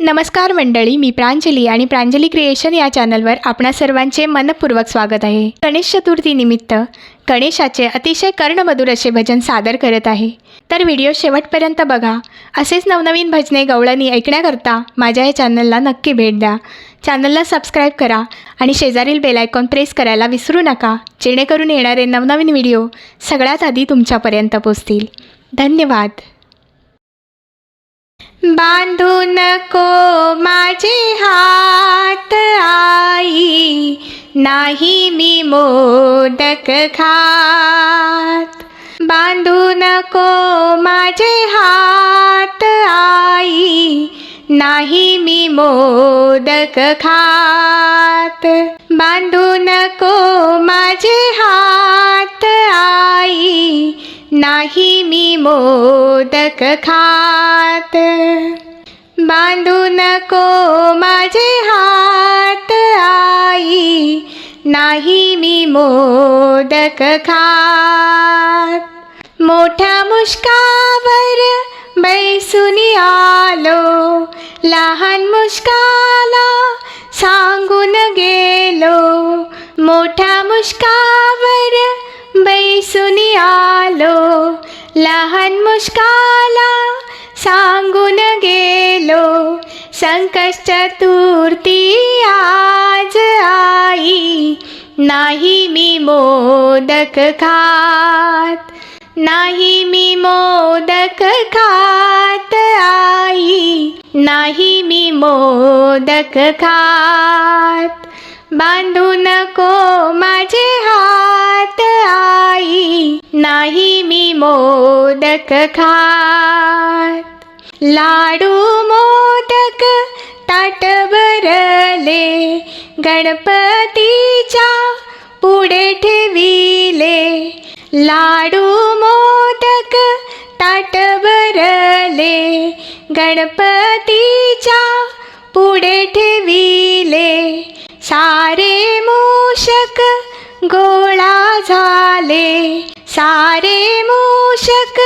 नमस्कार मंडळी मी प्रांजली आणि प्रांजली क्रिएशन या चॅनलवर आपणा सर्वांचे मनपूर्वक स्वागत आहे. गणेश चतुर्थीनिमित्त गणेशाचे अतिशय कर्णमधुर असे भजन सादर करत आहे. तर व्हिडिओ शेवटपर्यंत बघा. असेच नवनवीन भजने गवळणी ऐकण्याकरता माझ्या या चॅनलला नक्की भेट द्या. चॅनलला सबस्क्राईब करा आणि शेजारील बेलायकॉन प्रेस करायला विसरू नका जेणेकरून येणारे नवनवीन व्हिडिओ सगळ्यात आधी तुमच्यापर्यंत पोचतील धन्यवाद. बांधू नको माझे हात आई नाही मी मोदक खात बांधू नको माझे हात आई नाही मी मोदक खात बांधू नको माझे हात आई नाही मी मोदक खात. बांधू नको माझे हात आई. नाही मी मोदक खात. मोठ्या मुष्कावर बैसुनी आलो. लहान मुष्काला सांगून गेलो. मोठ्या मुष्का दिसुनी आलो लहान मुष्काला सांगून गेलो संकष्ट चतुर्थी आज आई नाही मी मोदक खात नाही मी मोदक खात आई नाही मी मोदक खात. बांधू नको माझे हात आई. नाही मी मोदक खात. लाडू मोदक ताट भरले गणपतीच्या पुढे ठेविले. लाडू मोदक ताट भरले गणपतीच्या पुढे ठेवी गोळा झाले. सारे मूषक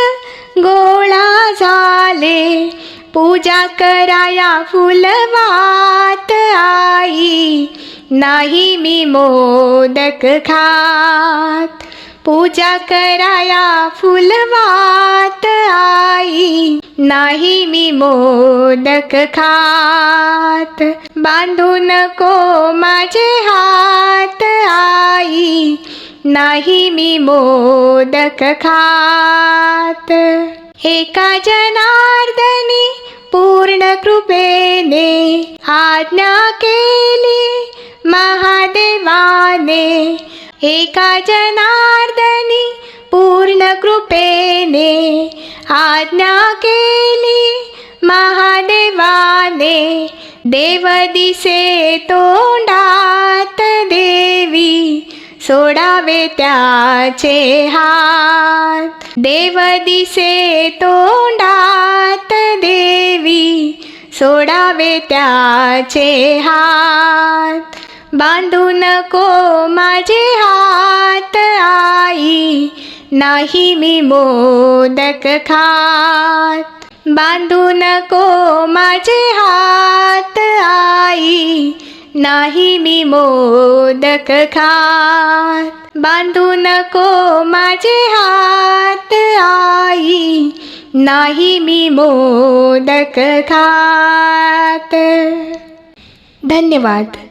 गोळा झाले. पूजा कराया फुलवात आई. नाही मी मोदक खात. पूजा कराया फुलवात आई. नाही मी मोदक खात. बांधू नको माझे हात. आई नाही मी मोदक खात. एका जनार्दनी पूर्ण कृपेने आज्ञा केली महादेवाने. एका जनार्दनी पूर्ण कृपेने आज्ञा केली महादेवाने. देव दिसे तोंडात सोडावे त्याचे हात. देव दिसे तोंडात देवी सोडावे त्याचे हात. बांधू नको माझे हात आई नाही मी मोदक खात. बांधू नको माझे हात आई नाही मी मोदक खात. बांधू नको माझे हात आई. नाही मी मोदक खात. धन्यवाद.